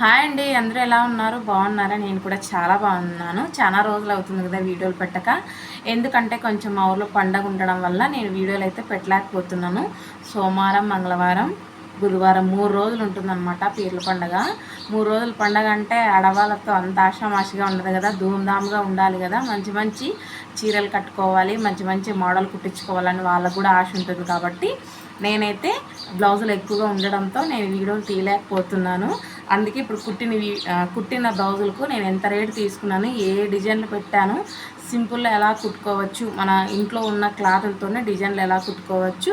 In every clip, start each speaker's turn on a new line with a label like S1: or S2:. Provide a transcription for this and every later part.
S1: Hi అండి అందరూ ఎలా ఉన్నారు? బాగున్నారా? నేను కూడా చాలా బాగున్నాను. చాలా రోజులు అవుతుంది కదా వీడియోలు పెట్టక. ఎందుకంటే కొంచెం మా ఊర్లో పండగ ఉండడం వల్ల నేను వీడియోలు అయితే పెట్టలేకపోతున్నాను. సోమవారం మంగళవారం గురువారం మూడు రోజులు ఉంటుందన్నమాట పీర్ల పండగ. మూడు రోజుల పండగ అంటే ఆడవాళ్ళతో అంత ఆషామాషిగా ఉండదు కదా ధూమ్ధామ్గా ఉండాలి కదా. మంచి మంచి చీరలు కట్టుకోవాలి మంచి మంచి మోడల్ కుట్టించుకోవాలని వాళ్ళకు కూడా ఆశ ఉంటుంది కాబట్టి నేనైతే బ్లౌజులు ఎక్కువగా ఉండడంతో నేను వీడియోలు తీయలేకపోతున్నాను. అందుకే ఇప్పుడు కుట్టిన కుట్టిన బ్లౌజులకు నేను ఎంత రేటు తీసుకున్నాను ఏ డిజైన్లు పెట్టాను సింపుల్లో ఎలా కుట్టుకోవచ్చు మన ఇంట్లో ఉన్న క్లాతులతోనే డిజైన్లు ఎలా కుట్టుకోవచ్చు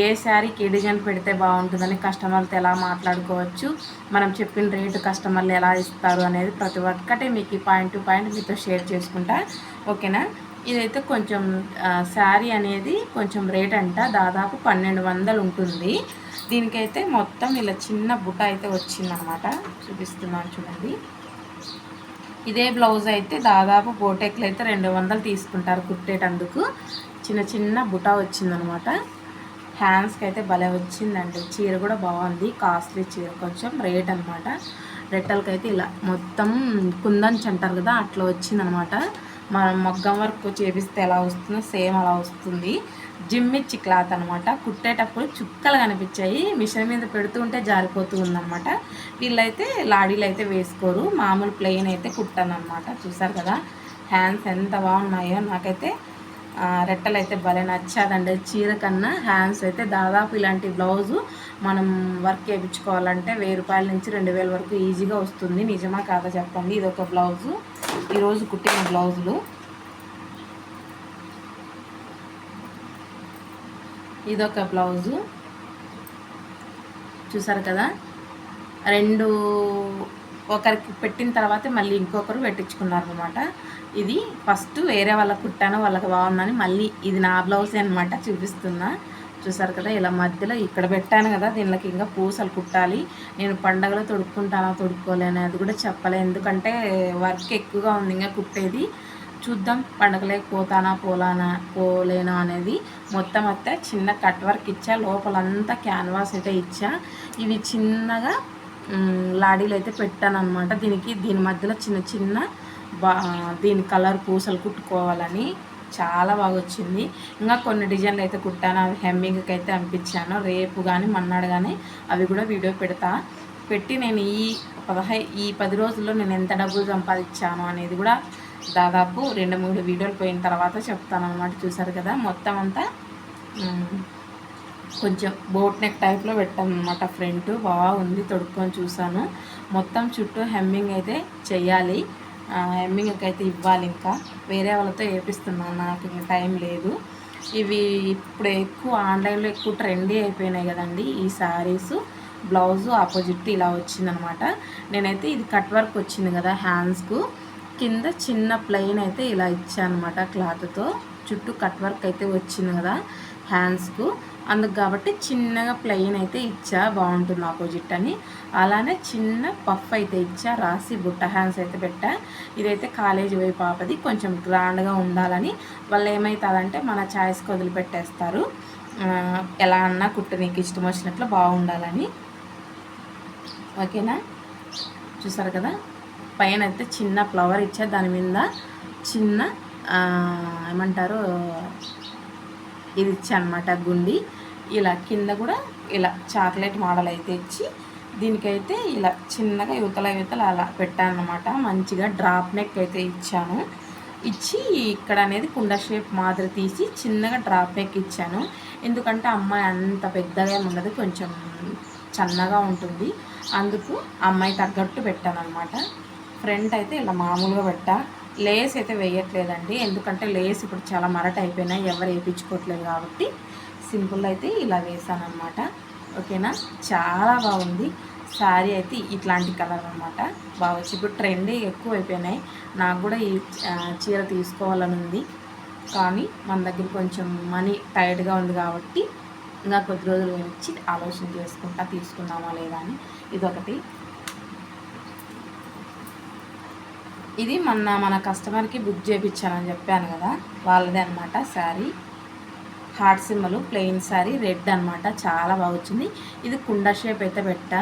S1: ఏ శారీకి ఏ డిజైన్ పెడితే బాగుంటుందని కస్టమర్లతో ఎలా మాట్లాడుకోవచ్చు మనం చెప్పిన రేటు కస్టమర్లు ఎలా ఇస్తారు అనేది ప్రతి ఒక్కటి మీకు ఈ పాయింట్ టు పాయింట్ మీతో షేర్ చేసుకుంటా ఓకేనా? ఇదైతే కొంచెం శారీ అనేది కొంచెం రేట్ అంట దాదాపు పన్నెండు వందలు ఉంటుంది. దీనికైతే మొత్తం ఇలా చిన్న బుట్ట అయితే వచ్చిందనమాట. చూపిస్తున్నాను చూడండి. ఇదే బ్లౌజ్ అయితే దాదాపు బోటెక్లు అయితే రెండు వందలు తీసుకుంటారు కుట్టేటందుకు. చిన్న చిన్న బుట్ట వచ్చిందనమాట. హ్యాండ్స్కి అయితే భలే వచ్చిందండి. చీర కూడా బాగుంది. కాస్ట్లీ చీర కొంచెం రేట్ అనమాట. రెట్టలకైతే ఇలా మొత్తం కుందన్స్ అంటారు కదా అట్లా వచ్చిందనమాట. మనం మొగ్గం వర్క్ చేపిస్తే ఎలా వస్తుందో సేమ్ అలా వస్తుంది. జిమ్మిచ్చి క్లాత్ అనమాట కుట్టేటప్పుడు చుక్కలు కనిపించాయి. మిషన్ మీద పెడుతూ ఉంటే జారిపోతూ ఉందన్నమాట. వీళ్ళైతే లాడీలు అయితే వేసుకోరు. మామూలు ప్లెయిన్ అయితే కుట్టాను చూసారు కదా? హ్యాండ్స్ ఎంత బాగున్నాయో. నాకైతే రెట్టలు అయితే భలే నచ్చాదండి. చీర కన్నా హ్యాండ్స్ అయితే దాదాపు ఇలాంటి బ్లౌజు మనం వర్క్ చేయించుకోవాలంటే వెయ్యి రూపాయల నుంచి రెండు వేల వరకు ఈజీగా వస్తుంది. నిజమా కాదా చెప్పండి? ఇది ఒక బ్లౌజు. ఈరోజు కుట్టిన బ్లౌజులు. ఇదొక బ్లౌజు. చూసారు కదా? రెండు ఒకరికి పెట్టిన తర్వాత మళ్ళీ ఇంకొకరు పెట్టించుకున్నారు అనమాట ఇది ఫస్ట్ వేరే వాళ్ళకి కుట్టాను వాళ్ళకి బాగుందని మళ్ళీ ఇది నా బ్లౌజే అనమాట చూపిస్తున్నా. చూసారు కదా? ఇలా మధ్యలో ఇక్కడ పెట్టాను కదా దీనికి ఇంకా పూసలు కుట్టాలి. నేను పండగలో తొడుక్కుంటానా తొడుక్కోలేను అది కూడా చెప్పలే ఎందుకంటే వర్క్ ఎక్కువగా ఉంది ఇంకా కుట్టేది. చూద్దాం పండగలేక పోతానా పోలానా పోలేనా అనేది. మొత్తం అయితే చిన్న కట్ వర్క్ ఇచ్చా. లోపలంతా క్యాన్వాస్ అయితే ఇచ్చా. ఇవి చిన్నగా లాడీలు అయితే పెట్టాను అనమాట దీనికి దీని మధ్యలో చిన్న చిన్న బా దీని కలర్ పూసలు కుట్టుకోవాలని చాలా బాగా వచ్చింది. ఇంకా కొన్ని డిజైన్లు అయితే కుట్టాను. అవి హెమ్మింగ్కి అయితే అనిపించాను రేపు కానీ మన్నాడు కానీ అవి కూడా వీడియో పెడతా. పెట్టి నేను ఈ పదహై ఈ పది రోజుల్లో నేను ఎంత డబ్బులు సంపాదించాను అనేది కూడా దాదాపు రెండు మూడు వీడియోలు పోయిన తర్వాత చెప్తాను అనమాట చూసారు కదా? మొత్తం అంతా కొంచెం బోట్ నెక్ టైప్లో పెట్టాను అనమాట ఫ్రంట్. బాగుంది తొడుక్కొని చూసాను. మొత్తం చుట్టూ హెమ్మింగ్ అయితే చేయాలి హెమ్మింగ్కి అయితే ఇవ్వాలి ఇంకా. వేరే వాళ్ళతో వేపిస్తున్నాను నాకు ఇంకా టైం లేదు. ఇవి ఇప్పుడు ఎక్కువ ఆన్లైన్లో ఎక్కువ ట్రెండీ అయిపోయినాయి కదండి ఈ శారీస్. బ్లౌజు ఆపోజిట్ ఇలా వచ్చిందనమాట నేనైతే ఇది కట్ వర్క్ వచ్చింది కదా హ్యాండ్స్కు. కింద చిన్న ప్లెయిన్ అయితే ఇలా ఇచ్చానమాట అనమాట క్లాత్తో. చుట్టూ కట్ వర్క్ అయితే వచ్చింది కదా హ్యాండ్స్కు. అందుకు కాబట్టి చిన్నగా ప్లెయిన్ అయితే ఇచ్చా బాగుంటుంది ఆపోజిట్ అని. అలానే చిన్న పఫ్ అయితే ఇచ్చా రాసి బుట్ట హ్యాండ్స్ అయితే పెట్టా. ఇదైతే కాలేజీ పోయి పాపది కొంచెం గ్రాండ్గా ఉండాలని. వాళ్ళు ఏమవుతుందంటే మన ఛాయిస్కి వదిలిపెట్టేస్తారు. ఎలా అన్నా కుట్టు నీకు ఇష్టం వచ్చినట్లు బాగుండాలని. ఓకేనా? చూసారు కదా? పైన అయితే చిన్న ఫ్లవర్ ఇచ్చా దాని మీద చిన్న ఏమంటారు ఇది ఇచ్చా అనమాట గుండి. ఇలా కింద కూడా ఇలా చాక్లెట్ మోడల్ అయితే ఇచ్చి దీనికైతే ఇలా చిన్నగా యువతల యువతలు అలా పెట్టాను అనమాట మంచిగా డ్రాప్ నెక్ అయితే ఇచ్చాను. ఇచ్చి ఇక్కడ అనేది కుండ షేప్ మాదిరి తీసి చిన్నగా డ్రాప్ నెక్ ఇచ్చాను. ఎందుకంటే అమ్మాయి అంత పెద్దగా ఉండదు కొంచెం చన్నగా ఉంటుంది. అందుకు అమ్మాయి తగ్గట్టు పెట్టాను అనమాట ఫ్రంట్ అయితే ఇలా మామూలుగా పెట్టా. లేస్ అయితే వేయట్లేదండి. ఎందుకంటే లేస్ ఇప్పుడు చాలా మరట అయిపోయినాయి ఎవరు వేయించుకోవట్లేదు కాబట్టి సింపుల్ అయితే ఇలా వేసాను ఓకేనా? చాలా బాగుంది. శారీ అయితే ఇట్లాంటి కలర్ అనమాట బాగా వచ్చి ఇప్పుడు ట్రెండ్ ఎక్కువ అయిపోయినాయి నాకు కూడా ఈ చీర తీసుకోవాలని ఉంది. కానీ మన దగ్గర కొంచెం మనీ టైట్గా ఉంది కాబట్టి ఇంకా కొద్ది రోజులు వచ్చి ఆలోచన చేసుకుంటా తీసుకుందామా లేదా అని ఇదొకటి. ఇది మొన్న మన కస్టమర్కి బుక్ చేయించానని చెప్పాను కదా వాళ్ళదే అనమాట sari. Heart symbol plain sari red అనమాట చాలా బాగా వచ్చింది. ఇది కుండ షేప్ అయితే పెట్టా.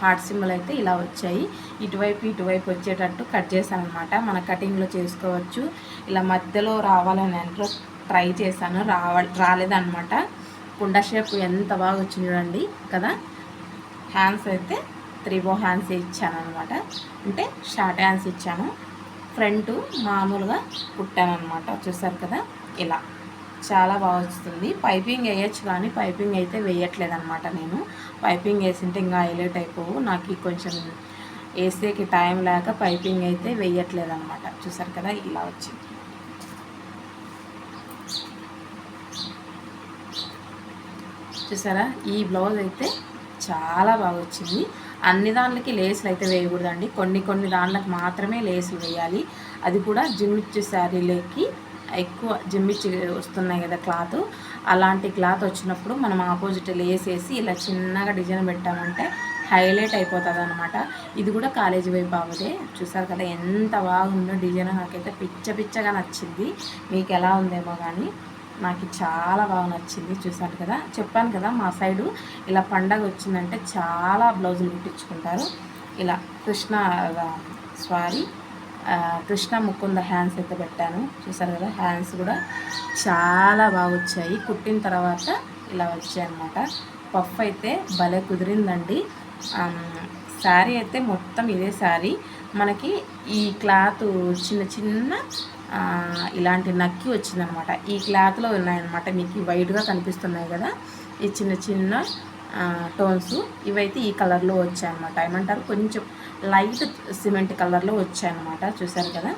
S1: హార్ట్ సింబల్ అయితే ఇలా వచ్చాయి. ఇటువైపు ఇటువైపు వచ్చేటట్టు కట్ చేశాను అనమాట మన కటింగ్లో చేసుకోవచ్చు. ఇలా మధ్యలో రావాలని అంట్లో ట్రై చేశాను. రావ రాలేదనమాట కుండ షేప్ ఎంత బాగా వచ్చింది చూడండి కదా. హ్యాండ్స్ అయితే త్రీ బో హ్యాండ్స్ ఇచ్చాను అనమాట అంటే షార్ట్ హ్యాండ్స్ ఇచ్చాను. ఫ్రంట్ మామూలుగా కుట్టాను అనమాట చూసారు కదా? ఇలా. చాలా బాగా వస్తుంది పైపింగ్ వేయచ్చు కానీ పైపింగ్ అయితే వేయట్లేదు అనమాట నేను. పైపింగ్ వేసింటే ఇంకా హైలైట్ అయిపోవు. నాకు కొంచెం వేసేకి టైం లేక పైపింగ్ అయితే వేయట్లేదు అనమాట చూసారు కదా? ఇలా వచ్చింది. చూసారా? ఈ బ్లౌజ్ అయితే చాలా బాగా వచ్చింది. అన్ని దానికి లేసులు అయితే వేయకూడదండి. కొన్ని కొన్ని దాంట్లకు మాత్రమే లేసులు వేయాలి. అది కూడా జిమ్మిచ్చి శారీలోకి ఎక్కువ జిమ్మిచ్చి వస్తున్నాయి కదా క్లాత్ అలాంటి క్లాత్ వచ్చినప్పుడు మనం ఆపోజిట్ లేసేసి ఇలా చిన్నగా డిజైన్ పెట్టామంటే హైలైట్ అయిపోతుంది అనమాట ఇది కూడా కాలేజీ వైపు అవదే చూసారు కదా ఎంత బాగుందో డిజైన్ నాకైతే పిచ్చ పిచ్చగా నచ్చింది. మీకు ఎలా ఉందేమో కానీ నాకు చాలా బాగా నచ్చింది చూశాను కదా. చెప్పాను కదా మా సైడు ఇలా పండగ వచ్చిందంటే చాలా బ్లౌజులు కుట్టించుకుంటారు. ఇలా కృష్ణ సారీ కృష్ణ ముకుంద హ్యాండ్స్ అయితే పెట్టాను. చూసారు కదా హ్యాండ్స్ కూడా చాలా బాగా వచ్చాయి. కుట్టిన తర్వాత ఇలా వచ్చాయి అనమాట పఫ్ అయితే భలే కుదిరిందండి. శారీ అయితే మొత్తం ఇదే శారీ మనకి ఈ క్లాత్ చిన్న చిన్న ఇలాంటి నక్కి వచ్చిందనమాట. ఈ క్లాత్లో ఉన్నాయన్నమాట. మీకు వైట్గా కనిపిస్తున్నాయి కదా. ఈ చిన్న చిన్న టోన్స్. ఇవైతే ఈ కలర్లో వచ్చాయన్నమాట. ఏమంటారు? కొంచెం లైట్ సిమెంట్ కలర్లో వచ్చాయన్నమాట. చూసారు కదా?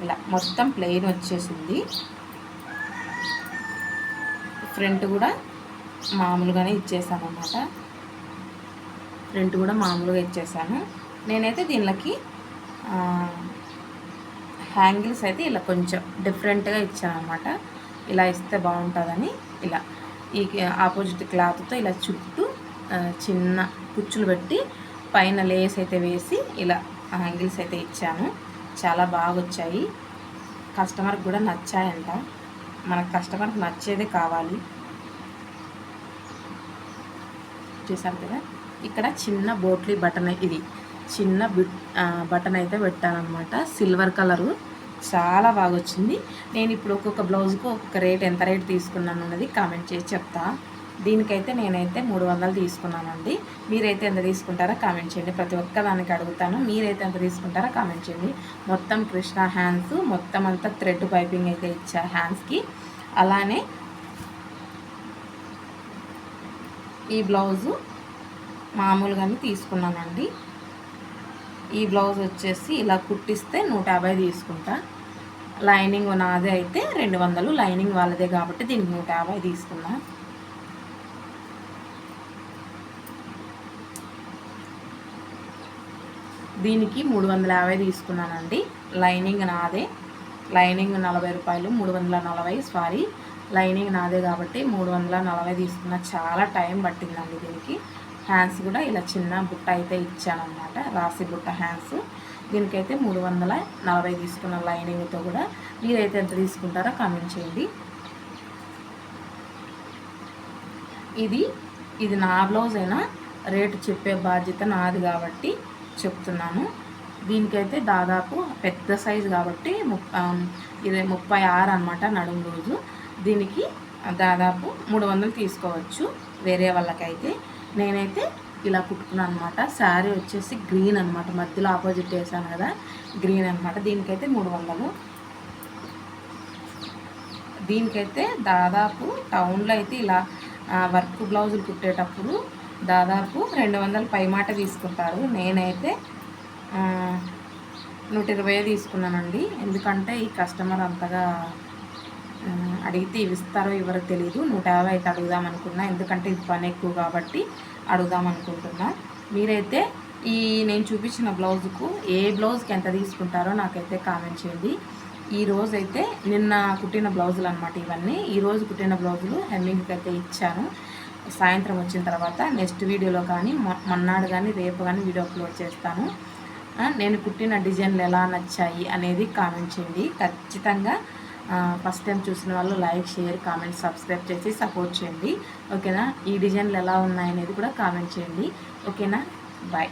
S1: ఇలా మొత్తం ప్లెయిన్ వచ్చేసింది. ఫ్రంట్ కూడా మామూలుగానే ఇచ్చేసాను అనమాట ఫ్రంట్ కూడా మామూలుగా ఇచ్చేసాను. నేనైతే దీనిలోకి హ్యాంగిల్స్ అయితే ఇలా కొంచెం డిఫరెంట్గా ఇచ్చానమాట ఇలా ఇస్తే బాగుంటుందని ఇలా ఈ ఆపోజిట్ క్లాత్తో ఇలా చుట్టూ చిన్న కుచ్చులు పెట్టి పైన లేస్ అయితే వేసి ఇలా హ్యాంగిల్స్ అయితే ఇచ్చాను. చాలా బాగా వచ్చాయి కస్టమర్కి కూడా నచ్చాయంట. మనకు కస్టమర్కి నచ్చేదే కావాలి. చూసారు కదా? ఇక్కడ చిన్న బోట్లీ బటన్ ఇది. చిన్న బిట్ బటన్ అయితే పెట్టానమాట సిల్వర్ కలరు. చాలా బాగా వచ్చింది నేను ఇప్పుడు ఒక్కొక్క బ్లౌజ్కు ఒక్కొక్క రేట్ ఎంత రేట్ తీసుకున్నాను అన్నది కామెంట్ చేసి చెప్తా. దీనికైతే నేనైతే మూడు వందలు తీసుకున్నానండి. మీరైతే ఎంత తీసుకుంటారో కామెంట్ చేయండి. ప్రతి ఒక్క దానికి అడుగుతాను. మీరైతే ఎంత తీసుకుంటారో కామెంట్ చేయండి. మొత్తం కృష్ణ హ్యాండ్స్ మొత్తం అంతా థ్రెడ్ పైపింగ్ అయితే ఇచ్చా హ్యాండ్స్కి. అలానే ఈ బ్లౌజు మామూలుగానే తీసుకున్నానండి. ఈ బ్లౌజ్ వచ్చేసి ఇలా కుట్టిస్తే నూట యాభై తీసుకుంటా. లైనింగ్ నాదే అయితే రెండు వందలు లైనింగ్ వాళ్ళదే కాబట్టి దీనికి నూట యాభై తీసుకున్నా. దీనికి మూడు వందల యాభై తీసుకున్నానండి. లైనింగ్ నాదే. లైనింగ్ నలభై రూపాయలు మూడు వందల నలభై సారీ. లైనింగ్ నాదే కాబట్టి మూడు వందల నలభై తీసుకున్న. చాలా టైం పట్టిందండి దీనికి. హ్యాండ్స్ కూడా ఇలా చిన్న బుట్ట అయితే ఇచ్చానమాట రాసి బుట్ట హ్యాండ్స్ దీనికైతే మూడు వందల నలభై తీసుకున్న లైనింగ్తో కూడా మీరైతే ఎంత తీసుకుంటారో కామెంట్ చేయండి. ఇది ఇది నా బ్లౌజ్ అయినా రేటు చెప్పే బాధ్యత నాది కాబట్టి చెప్తున్నాను. దీనికైతే దాదాపు పెద్ద సైజు కాబట్టి ఇది ముప్పై ఆరు అనమాట నడుము రోజు. దీనికి దాదాపు మూడు వందలు తీసుకోవచ్చు వేరే వాళ్ళకైతే. నేనైతే ఇలా కుట్టుకున్నాను అనమాట శారీ వచ్చేసి గ్రీన్ అనమాట మధ్యలో ఆపోజిట్ వేసాను కదా గ్రీన్ అనమాట దీనికైతే మూడు వందలు. దీనికైతే దాదాపు టౌన్లో అయితే ఇలా వర్క్ బ్లౌజులు కుట్టేటప్పుడు దాదాపు రెండు వందల పైమాట తీసుకుంటారు. నేనైతే నూట ఇరవై తీసుకున్నానండి. ఎందుకంటే ఈ కస్టమర్ అంతగా అడిగితే ఇవి ఇస్తారో ఎవరో తెలియదు నూట యాభై అయితే అడుగుదాం అనుకున్నా. ఎందుకంటే ఇది పని ఎక్కువ కాబట్టి అడుగుదాం అనుకుంటున్నా. మీరైతే ఈ నేను చూపించిన బ్లౌజ్కు ఏ బ్లౌజ్కి ఎంత తీసుకుంటారో నాకైతే కామెంట్ చేయండి. ఈ రోజు అయితే నిన్న కుట్టిన బ్లౌజులు అనమాట ఇవన్నీ. ఈ రోజు కుట్టిన బ్లౌజులు హెమ్మింగ్కి అయితే ఇచ్చాను. సాయంత్రం వచ్చిన తర్వాత నెక్స్ట్ వీడియోలో కానీ మొన్నాడు కానీ రేపు కానీ వీడియో అప్లోడ్ చేస్తాను. నేను కుట్టిన డిజైన్లు ఎలా నచ్చాయి అనేది కామెంట్ చేయండి. ఖచ్చితంగా ఫస్ట్ టైం చూసిన వాళ్ళు లైక్ షేర్ కామెంట్ సబ్స్క్రైబ్ చేసి సపోర్ట్ చేయండి. ఓకేనా? ఈ డిజైన్లు ఎలా ఉన్నాయనేది కూడా కామెంట్ చేయండి. ఓకేనా? బాయ్